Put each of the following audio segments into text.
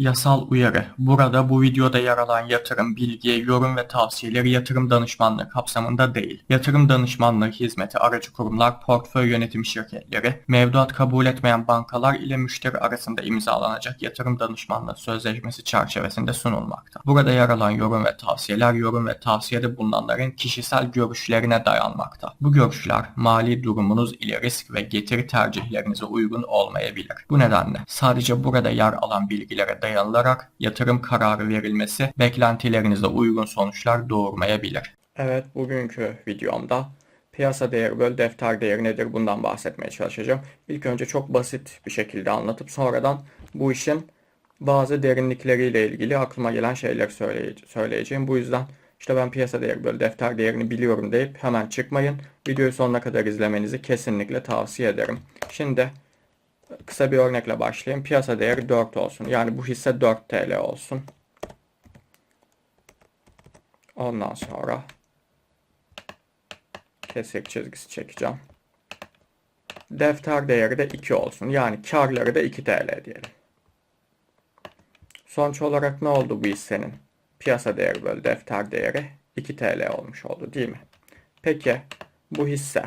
Yasal uyarı. Burada bu videoda yer alan yatırım, bilgi, yorum ve tavsiyeleri yatırım danışmanlığı kapsamında değil. Yatırım danışmanlığı hizmeti aracı kurumlar, portföy yönetim şirketleri, mevduat kabul etmeyen bankalar ile müşteri arasında imzalanacak yatırım danışmanlığı sözleşmesi çerçevesinde sunulmakta. Burada yer alan yorum ve tavsiyeler, yorum ve tavsiyede bulunanların kişisel görüşlerine dayanmakta. Bu görüşler mali durumunuz ile risk ve getiri tercihlerinize uygun olmayabilir. Bu nedenle sadece burada yer alan bilgilere dayanılarak yatırım kararı verilmesi beklentilerinize uygun sonuçlar doğurmayabilir. Evet bugünkü videomda piyasa değeri böl defter değeri nedir bundan bahsetmeye çalışacağım. İlk önce çok basit bir şekilde anlatıp sonradan bu işin bazı derinlikleriyle ilgili aklıma gelen şeyler söyleye- söyleyeceğim. Bu yüzden işte ben piyasa değeri böl defter değerini biliyorum deyip hemen çıkmayın. Videoyu sonuna kadar izlemenizi kesinlikle tavsiye ederim. Şimdi kısa bir örnekle başlayayım. Piyasa değeri 4 olsun. Yani bu hisse 4 TL olsun. Ondan sonra kesik çizgisi çekeceğim. Defter değeri de 2 olsun. Yani karları da 2 TL diyelim. Sonuç olarak ne oldu bu hissenin? Piyasa değeri bölü defter değeri 2 TL olmuş oldu değil mi? Peki bu hisse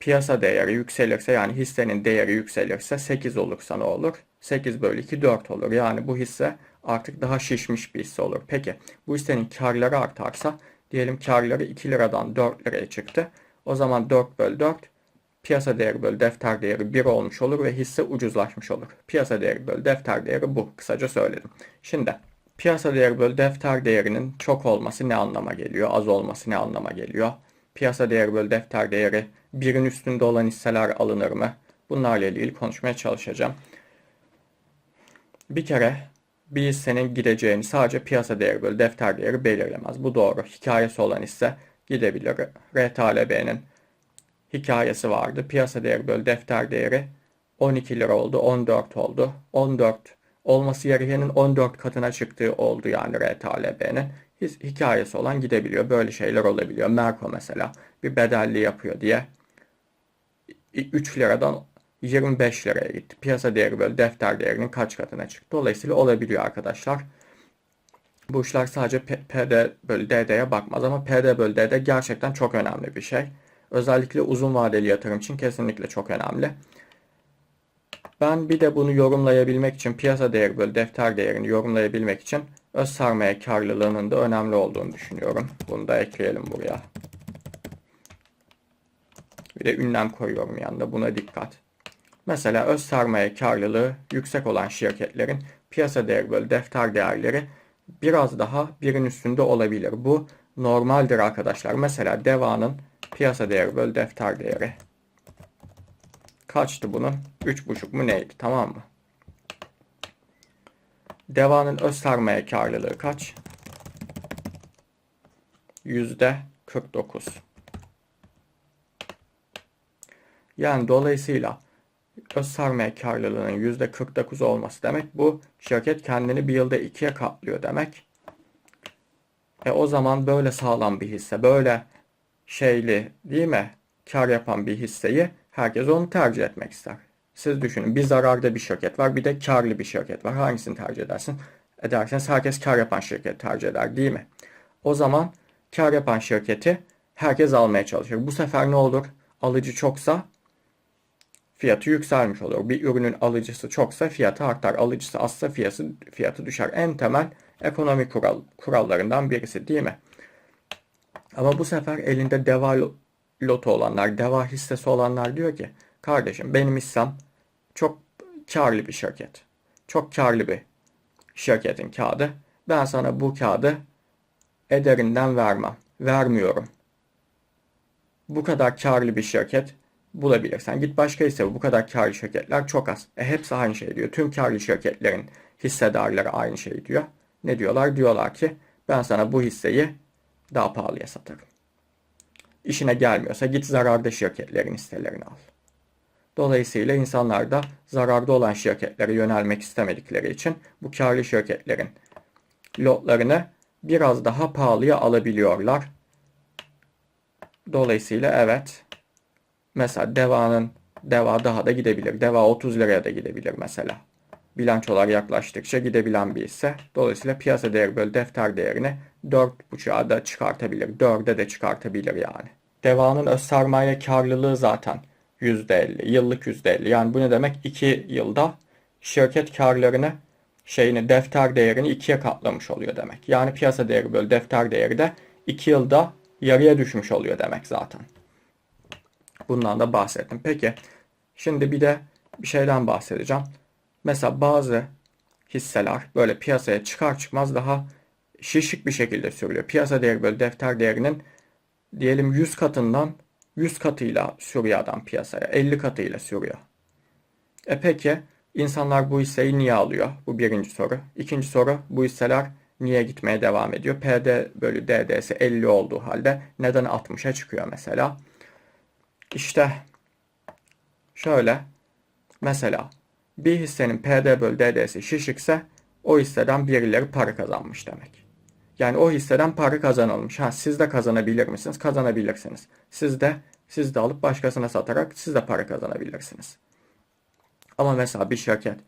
piyasa değeri yükselirse yani hissenin değeri yükselirse 8 olursa ne olur? 8 bölü 2 4 olur. Yani bu hisse artık daha şişmiş bir hisse olur. Peki bu hissenin karları artarsa diyelim karları 2 liradan 4 liraya çıktı. O zaman 4 bölü 4 piyasa değeri bölü defter değeri 1 olmuş olur ve hisse ucuzlaşmış olur. Piyasa değeri bölü defter değeri bu. Kısaca söyledim. Şimdi piyasa değeri bölü defter değerinin çok olması ne anlama geliyor? Az olması ne anlama geliyor? Piyasa değeri bölü defter değeri birin üstünde olan hisseler alınır mı? Bunlarla ilgili konuşmaya çalışacağım. Bir kere bir hissenin gideceğini sadece piyasa değeri bölü defter değeri belirlemez. Bu doğru. Hikayesi olan hisse gidebilir. RTLB'nin hikayesi vardı. Piyasa değeri bölü defter değeri 12 lira oldu, 14 oldu. 14 olması gerekenin 14 katına çıktığı oldu yani RTLB'nin. Hikayesi olan gidebiliyor. Böyle şeyler olabiliyor. Merko mesela bir bedelli yapıyor diye 3 liradan 25 liraya gitti. Piyasa değeri bölü defter değerinin kaç katına çıktı. Dolayısıyla olabiliyor arkadaşlar. Bu işler sadece PD bölü DD'ye bakmaz ama PD bölü DD gerçekten çok önemli bir şey. Özellikle uzun vadeli yatırım için kesinlikle çok önemli. Ben bir de bunu yorumlayabilmek için piyasa değeri bölü defter değerini yorumlayabilmek için öz sermaye karlılığının da önemli olduğunu düşünüyorum. Bunu da ekleyelim buraya. Bir de ünlem koyuyorum yanında buna dikkat. Mesela öz sermaye karlılığı yüksek olan şirketlerin piyasa değeri bölü defter değerleri biraz daha birin üstünde olabilir. Bu normaldir arkadaşlar. Mesela Deva'nın piyasa değeri bölü defter değeri kaçtı bunun? 3,5 mu neydi? Tamam mı? Deva'nın öz sermaye karlılığı kaç? Yüzde 49. Yani dolayısıyla öz sermaye karlılığının yüzde 49 olması demek bu şirket kendini bir yılda ikiye katlıyor demek. E o zaman böyle sağlam bir hisse, böyle şeyli değil mi? Kar yapan bir hisseyi herkes onu tercih etmek ister. Siz düşünün bir zararda bir şirket var bir de karlı bir şirket var. Hangisini tercih edersin? Ederseniz herkes kar yapan şirketi tercih eder değil mi? O zaman kar yapan şirketi herkes almaya çalışır. Bu sefer ne olur? Alıcı çoksa fiyatı yükselmiş olur. Bir ürünün alıcısı çoksa fiyatı artar. Alıcısı azsa fiyatı, fiyatı düşer. En temel ekonomi kural, kurallarından birisi değil mi? Ama bu sefer elinde deva lo- loto olanlar, deva hissesi olanlar diyor ki kardeşim benim hissem çok karlı bir şirket. Çok karlı bir şirketin kağıdı. Ben sana bu kağıdı ederinden vermem. Vermiyorum. Bu kadar karlı bir şirket bulabilirsen git başka hisse bu kadar karlı şirketler çok az. E hepsi aynı şey diyor. Tüm karlı şirketlerin hissedarları aynı şey diyor. Ne diyorlar? Diyorlar ki ben sana bu hisseyi daha pahalıya satarım. İşine gelmiyorsa git zararda şirketlerin hisselerini al. Dolayısıyla insanlar da zararda olan şirketlere yönelmek istemedikleri için bu karlı şirketlerin lotlarını biraz daha pahalıya alabiliyorlar. Dolayısıyla evet mesela Deva'nın Deva daha da gidebilir. Deva 30 liraya da gidebilir mesela. bilançolar yaklaştıkça gidebilen bir hisse. Dolayısıyla piyasa değeri bölü defter değerini 4.5'a da çıkartabilir. 4'e de çıkartabilir yani. Deva'nın öz sermaye karlılığı zaten %50, yıllık %50. Yani bu ne demek? 2 yılda şirket karlarını şeyini defter değerini ikiye katlamış oluyor demek. Yani piyasa değeri bölü defter değeri de 2 yılda yarıya düşmüş oluyor demek zaten. Bundan da bahsettim. Peki şimdi bir de bir şeyden bahsedeceğim. Mesela bazı hisseler böyle piyasaya çıkar çıkmaz daha şişik bir şekilde sürüyor. Piyasa değeri bölü defter değerinin diyelim 100 katından 100 katıyla adam piyasaya. 50 katıyla sürüyor. E peki insanlar bu hisseyi niye alıyor? Bu birinci soru. İkinci soru bu hisseler niye gitmeye devam ediyor? PD bölü DD'si 50 olduğu halde neden 60'a çıkıyor mesela? İşte şöyle mesela bir hissenin PD bölü DD'si şişikse o hisseden birileri para kazanmış demek. Yani o hisseden para kazanılmış. Ha siz de kazanabilir misiniz? Kazanabilirsiniz. Siz de siz de alıp başkasına satarak siz de para kazanabilirsiniz. Ama mesela bir şirket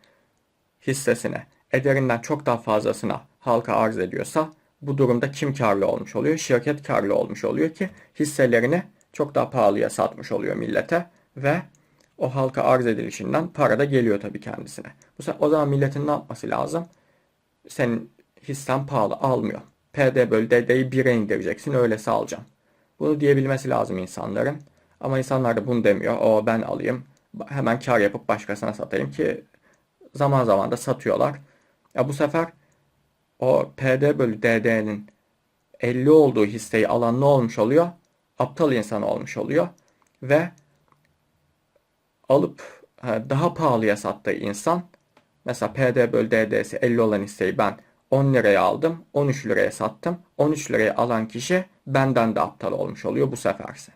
hissesine ederinden çok daha fazlasına halka arz ediyorsa bu durumda kim karlı olmuş oluyor? Şirket karlı olmuş oluyor ki hisselerini çok daha pahalıya satmış oluyor millete ve o halka arz edilişinden para da geliyor tabii kendisine. Bu o zaman milletin ne yapması lazım? Senin hissen pahalı almıyor. PD bölü DD'yi 1'e indireceksin öylesi alacağım. Bunu diyebilmesi lazım insanların. Ama insanlar da bunu demiyor. O ben alayım. Hemen kar yapıp başkasına satayım ki zaman zaman da satıyorlar. Ya bu sefer o PD bölü DD'nin 50 olduğu hisseyi alan ne olmuş oluyor? Aptal insan olmuş oluyor. Ve alıp daha pahalıya sattığı insan mesela PD bölü DD'si 50 olan hisseyi ben 10 liraya aldım, 13 liraya sattım. 13 liraya alan kişi benden de aptal olmuş oluyor bu seferse.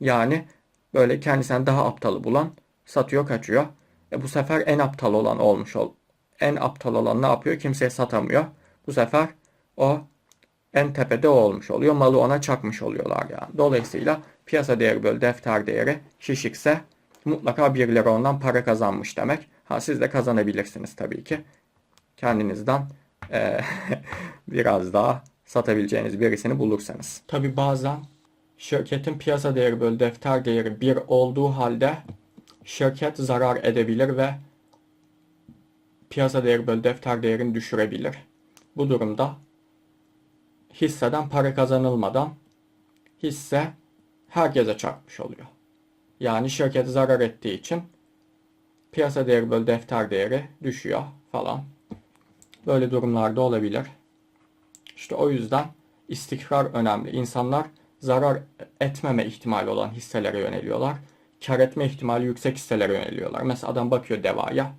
Yani böyle kendisinden daha aptalı bulan satıyor kaçıyor. E bu sefer en aptal olan olmuş ol. En aptal olan ne yapıyor? Kimseye satamıyor. Bu sefer o en tepede olmuş oluyor. Malı ona çakmış oluyorlar yani. Dolayısıyla piyasa değeri bölü defter değeri şişikse mutlaka birileri ondan para kazanmış demek. Ha siz de kazanabilirsiniz tabii ki. Kendinizden e, biraz daha satabileceğiniz birisini bulursanız. Tabii bazen şirketin piyasa değeri bölü defter değeri 1 olduğu halde şirket zarar edebilir ve piyasa değeri bölü defter değerini düşürebilir. Bu durumda hisseden para kazanılmadan hisse herkese çarpmış oluyor. Yani şirket zarar ettiği için piyasa değeri bölü defter değeri düşüyor falan. Böyle durumlarda olabilir. İşte o yüzden istikrar önemli. İnsanlar zarar etmeme ihtimali olan hisselere yöneliyorlar. Kar etme ihtimali yüksek hisselere yöneliyorlar. Mesela adam bakıyor devaya.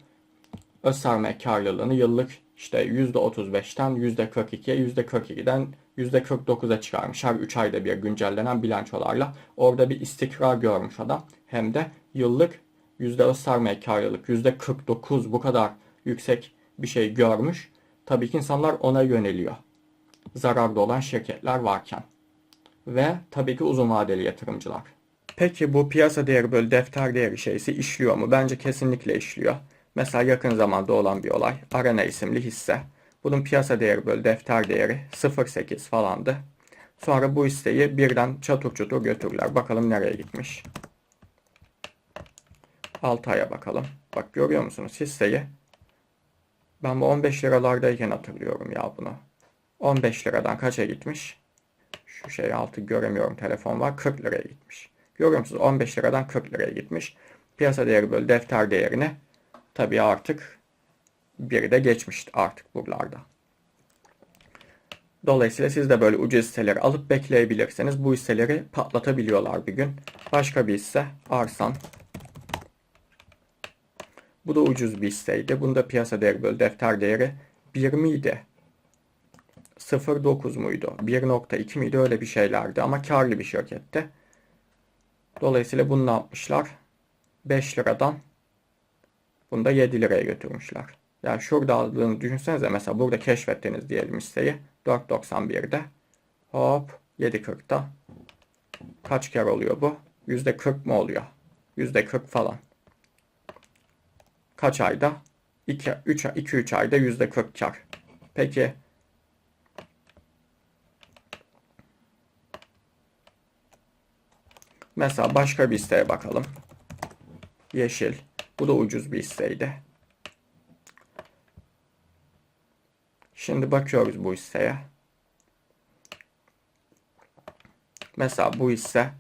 Öz sermaye karlılığını yıllık işte %35'ten %42'ye, %42'den %49'a çıkarmış. Her 3 ayda bir güncellenen bilançolarla. Orada bir istikrar görmüş adam. Hem de yıllık yüzde öz sermaye karlılık %49 bu kadar yüksek bir şey görmüş. Tabii ki insanlar ona yöneliyor. Zararda olan şirketler varken. Ve tabii ki uzun vadeli yatırımcılar. Peki bu piyasa değeri bölü defter değeri şeysi işliyor mu? Bence kesinlikle işliyor. Mesela yakın zamanda olan bir olay. Arena isimli hisse. Bunun piyasa değeri bölü defter değeri 0.8 falandı. Sonra bu hisseyi birden çatır çutur götürdüler. Bakalım nereye gitmiş. 6 aya bakalım. Bak görüyor musunuz hisseyi? Ben bu 15 liralardayken hatırlıyorum ya bunu. 15 liradan kaça gitmiş? Şu şey altı göremiyorum telefon var. 40 liraya gitmiş. Görüyor musunuz? 15 liradan 40 liraya gitmiş. Piyasa değeri bölü defter değerini tabii artık biri de geçmiş artık buralarda. Dolayısıyla siz de böyle ucuz hisseleri alıp bekleyebilirsiniz. Bu hisseleri patlatabiliyorlar bir gün. Başka bir hisse Arsan. Bu da ucuz bir hisseydi. Bunda piyasa değeri bölü defter değeri 1 miydi? 0.9 muydu? 1.2 miydi? Öyle bir şeylerdi ama karlı bir şirkette. Dolayısıyla bunu ne yapmışlar? 5 liradan bunu da 7 liraya götürmüşler. Yani şurada aldığını düşünsenize mesela burada keşfettiniz diyelim hisseyi. 4.91'de hop 7.40'da kaç kere oluyor bu? %40 mı oluyor? %40 falan. Kaç ayda? 2-3 ayda %40 kar. Peki mesela başka bir hisseye bakalım. Yeşil. Bu da ucuz bir hisseydi. Şimdi bakıyoruz bu hisseye. Mesela bu hisse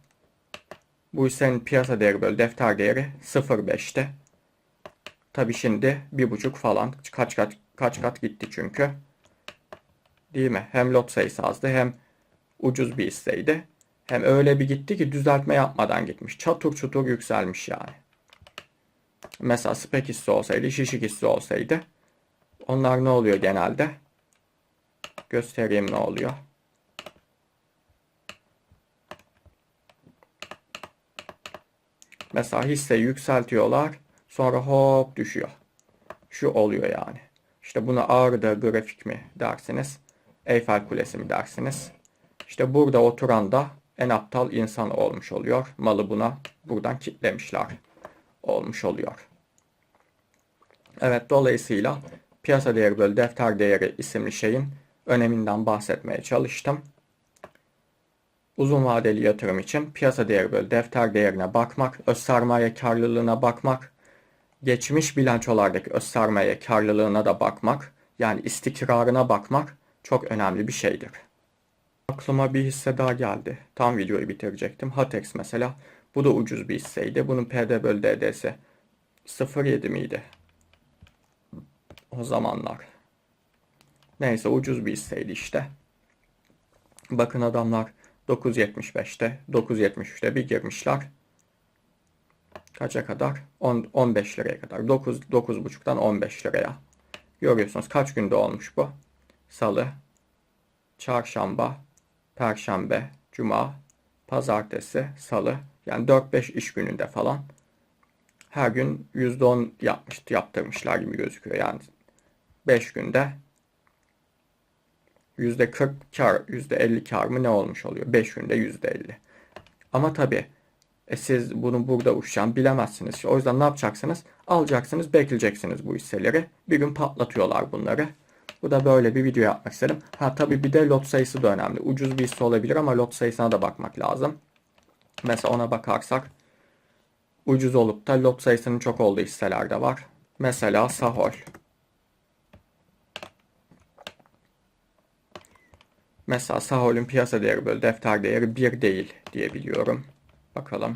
bu hissenin piyasa değeri bölü defter değeri 0.5'ti. Tabi şimdi bir buçuk falan kaç kat kaç kat gitti çünkü. Değil mi? Hem lot sayısı azdı hem ucuz bir hisseydi. Hem öyle bir gitti ki düzeltme yapmadan gitmiş. Çatır çutur yükselmiş yani. Mesela spek hisse olsaydı, şişik hisse olsaydı onlar ne oluyor genelde? Göstereyim ne oluyor. Mesela hisse yükseltiyorlar. Sonra hop düşüyor. Şu oluyor yani. İşte buna ağrıda grafik mi dersiniz? Eyfel Kulesi mi dersiniz? İşte burada oturan da en aptal insan olmuş oluyor. Malı buna buradan kitlemişler olmuş oluyor. Evet dolayısıyla piyasa değeri bölü defter değeri isimli şeyin öneminden bahsetmeye çalıştım. Uzun vadeli yatırım için piyasa değeri bölü defter değerine bakmak, öz sermaye karlılığına bakmak, geçmiş bilançolardaki öz sermaye karlılığına da bakmak, yani istikrarına bakmak çok önemli bir şeydir. Aklıma bir hisse daha geldi. Tam videoyu bitirecektim. Hatex mesela. Bu da ucuz bir hisseydi. Bunun PD bölü DD'si 0.7 miydi? O zamanlar. Neyse ucuz bir hisseydi işte. Bakın adamlar 9.75'te 9.73'te bir girmişler. Kaça kadar? 10, 15 liraya kadar. 9 9.5'tan 15 liraya. Görüyorsunuz kaç günde olmuş bu? Salı, çarşamba, perşembe, cuma, pazartesi, salı. Yani 4-5 iş gününde falan. Her gün %10 yapmıştı, yaptırmışlar gibi gözüküyor. Yani 5 günde %40 kar, %50 kar mı ne olmuş oluyor? 5 günde %50. Ama tabii e siz bunu burada uçacağım bilemezsiniz. O yüzden ne yapacaksınız? Alacaksınız, bekleyeceksiniz bu hisseleri. Bir gün patlatıyorlar bunları. Bu da böyle bir video yapmak istedim. Ha tabii bir de lot sayısı da önemli. Ucuz bir hisse olabilir ama lot sayısına da bakmak lazım. Mesela ona bakarsak ucuz olup da lot sayısının çok olduğu hisseler de var. Mesela Sahol. Mesela Sahol'ün piyasa değeri bölü defter değeri 1 değil diye biliyorum. Bakalım.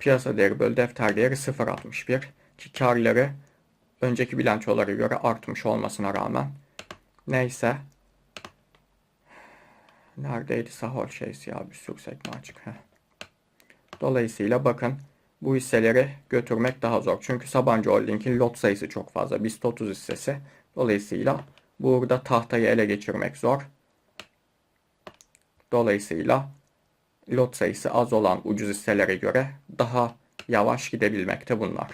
Piyasa değeri bölü defter değeri 0.61 ki karları önceki bilançolara göre artmış olmasına rağmen. Neyse. Neredeydi Sahol şeysi ya bir sürü sekme açık. Heh. Dolayısıyla bakın bu hisseleri götürmek daha zor. Çünkü Sabancı Holding'in lot sayısı çok fazla. BIST 30 hissesi. Dolayısıyla burada tahtayı ele geçirmek zor. Dolayısıyla lot sayısı az olan ucuz hisselere göre daha yavaş gidebilmekte bunlar.